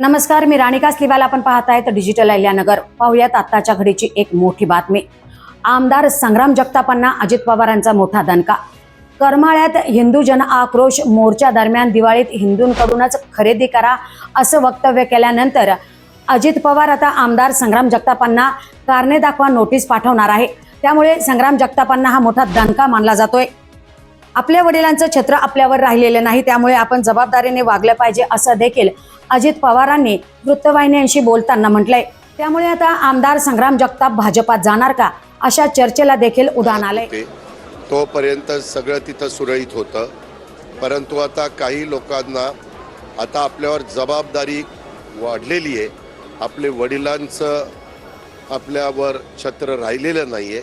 नमस्कार मी राणिका स्लिवाल. आपण पाहत आहेत डिजिटल अहिल्यानगर. पाहुयात आत्ताच्या घडीची एक मोठी बातमी. आमदार संग्राम जगतापांना अजित पवारांचा मोठा दणका. करमाळ्यात हिंदू जन आक्रोश मोर्चा दरम्यान दिवाळीत हिंदूंकडूनच खरेदी करा असं वक्तव्य केल्यानंतर अजित पवार आता आमदार संग्राम जगतापांना कारणे दाखवा नोटीस पाठवणार आहे. त्यामुळे संग्राम जगतापांना हा मोठा दणका मानला जातोय. आपल्या वडिलांचं छत्र आपल्यावर राहिलेलं नाही त्यामुळे आपण जबाबदारीने वागलं पाहिजे असं देखील अजित पवारांनी वृत्तवाहिन्यांशी बोलताना म्हटलंय. त्यामुळे आता आमदार संग्राम जगताप भाजपात जाणार का? अशा चर्चेला देखील उधाण आलंय. तोपर्यंत सगळं तिथं सुरळीत होतं. परंतु आता काही लोकांना आता आपल्यावर जबाबदारी वाढलेली आहे. आपले वडिलांचं आपल्यावर छत्र राहिलेलं नाही आहे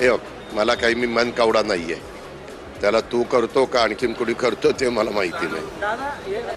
हे मला काही मी मन कावडा नाही आहे त्याला तू करतो का आणखीन कुणी करतो ते मला माहिती नाही.